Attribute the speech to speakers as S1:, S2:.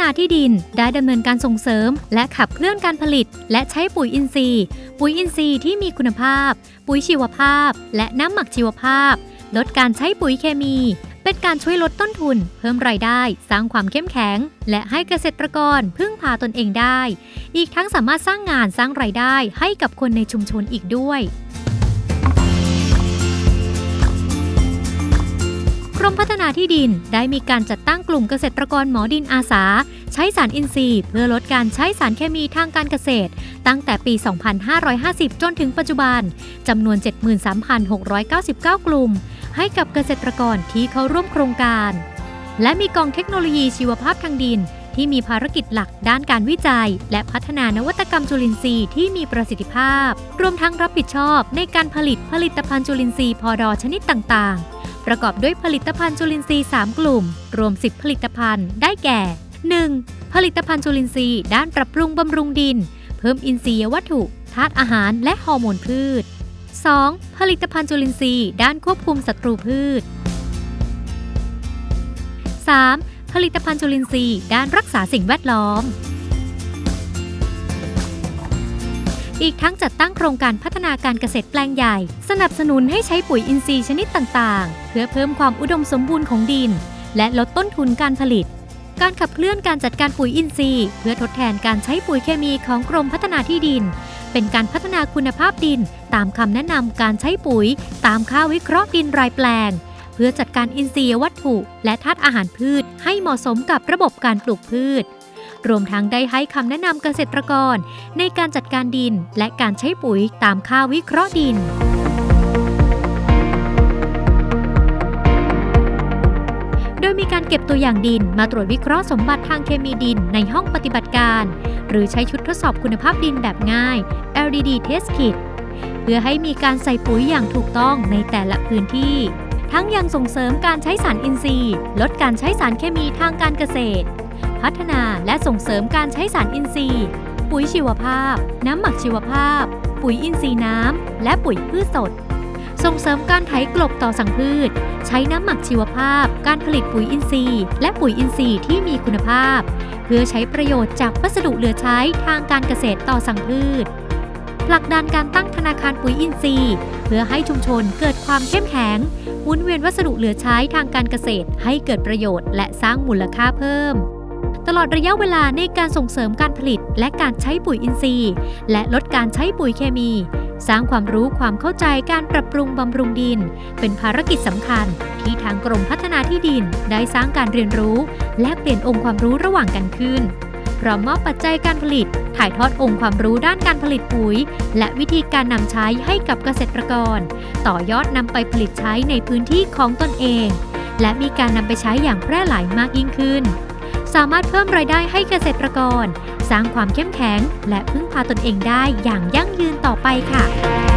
S1: นาที่ดินได้ดำเนินการส่งเสริม และขับเคลื่อนการผลิต และใช้ปุ๋ยอินทรีย์ ปุ๋ยอินทรีย์ที่มีคุณภาพ ปุ๋ยชีวภาพ และน้ำหมักชีวภาพ ลดการใช้ปุ๋ยเคมี เป็นการช่วยลดต้นทุน เพิ่มรายได้ สร้างความเข้มแข็ง และให้เกษตรกรพึ่งพาตนเองได้ อีกทั้งสามารถสร้างงานสร้างรายได้ให้กับคนในชุมชนอีกด้วย มพัฒนาที่ดินได้มีการจัดตั้งกลุ่มเกษตรกรหมอดินอาสา ใช้สารอินทรีย์ เพื่อลดการใช้สารเคมีทางการเกษตร ตั้งแต่ปี 2550 จนถึงปัจจุบันจำนวน 73,699 กลุ่ม ให้กับเกษตรกรที่เข้าร่วมโครงการ และมีกองเทคโนโลยีชีวภาพทางดิน ที่มีภารกิจหลักด้านการวิจัย และพัฒนานวัตกรรมจุลินทรีย์ที่มีประสิทธิภาพ รวมทั้งรับผิดชอบในการผลิตผลิตภัณฑ์จุลินทรีย์พอดอชนิดต่างๆ ประกอบด้วยผลิตภัณฑ์จุลินทรีย์ 3 กลุ่ม รวม 10 ผลิตภัณฑ์ได้แก่ 1. ผลิตภัณฑ์จุลินทรีย์ด้านปรับปรุงบำรุงดิน เพิ่มอินทรีย์วัตถุธาตุอาหารและฮอร์โมนพืช 2. ผลิตภัณฑ์จุลินทรีย์ด้านควบคุมศัตรูพืช 3. ผลิตภัณฑ์จุลินทรีย์ด้านรักษาสิ่งแวดล้อม อีกทั้งจัดตั้งโครงการพัฒนาการเกษตรแปลงใหญ่ สนับสนุนให้ใช้ปุ๋ยอินทรีย์ชนิดต่างๆ เพื่อเพิ่มความอุดมสมบูรณ์ของดิน และลดต้นทุนการผลิต การขับเคลื่อนการจัดการปุ๋ยอินทรีย์ เพื่อทดแทนการใช้ปุ๋ยเคมีของกรมพัฒนาที่ดิน เป็นการพัฒนาคุณภาพดิน ตามคำแนะนำการใช้ปุ๋ย ตามค่าวิเคราะห์ดินรายแปลง เพื่อจัดการอินทรีย์วัตถุ และธาตุอาหารพืชให้เหมาะสมกับระบบการปลูกพืช รวมทั้งได้ให้คำแนะนำเกษตรกร ในการจัดการดินและการใช้ปุ๋ยตามค่าวิเคราะห์ดินโดยมีการเก็บตัวอย่างดินมาตรวจวิเคราะห์สมบัติทางเคมีดินในห้องปฏิบัติการ หรือใช้ชุดทดสอบคุณภาพดินแบบง่าย LDD Test Kit เพื่อให้มีการใส่ปุ๋ยอย่างถูกต้องในแต่ละพื้นที่ ทั้งยังส่งเสริมการใช้สารอินทรีย์ ลดการใช้สารเคมีทางการเกษตร พัฒนาและส่งเสริมการใช้สารอินทรีย์ ปุ๋ยชีวภาพ น้ำหมักชีวภาพ ปุ๋ยอินทรีย์น้ำ และปุ๋ยพืชสด ส่งเสริมการไถกลบต่อสังพืช ใช้น้ำหมักชีวภาพ การผลิตปุ๋ยอินทรีย์ และปุ๋ยอินทรีย์ที่มีคุณภาพ เพื่อใช้ประโยชน์จากวัสดุเหลือใช้ทางการเกษตรต่อสังพืช ผลักดันการตั้งธนาคารปุ๋ยอินทรีย์ เพื่อให้ชุมชนเกิดความเข้มแข็งหมุนเวียนวัสดุเหลือใช้ทางการเกษตร ให้เกิดประโยชน์และสร้างมูลค่าเพิ่ม ตลอดระยะเวลาในการส่งเสริมการผลิต และการใช้ปุ๋ยอินทรีย์ และลดการใช้ปุ๋ยเคมี สร้างความรู้ความเข้าใจการปรับปรุงบำรุงดิน เป็นภารกิจสำคัญ ที่ทางกรมพัฒนาที่ดินได้สร้างการเรียนรู้ และเปลี่ยนองค์ความรู้ระหว่างกันขึ้น ร้อมมอบปัจจัยการผลิต ถ่ายทอดองค์ความรู้ด้านการผลิตปุ๋ย และวิธีการนำใช้ให้กับเกษตรกร ต่อยอดนำไปผลิตใช้ในพื้นที่ของตนเอง และมีการนำไปใช้อย่างแพร่หลายมากยิ่งขึ้น สามารถเพิ่มรายได้ให้เกษตรกร สร้างความเข้มแข็ง และพึ่งพาตนเองได้อย่างยั่งยืนต่อไปค่ะ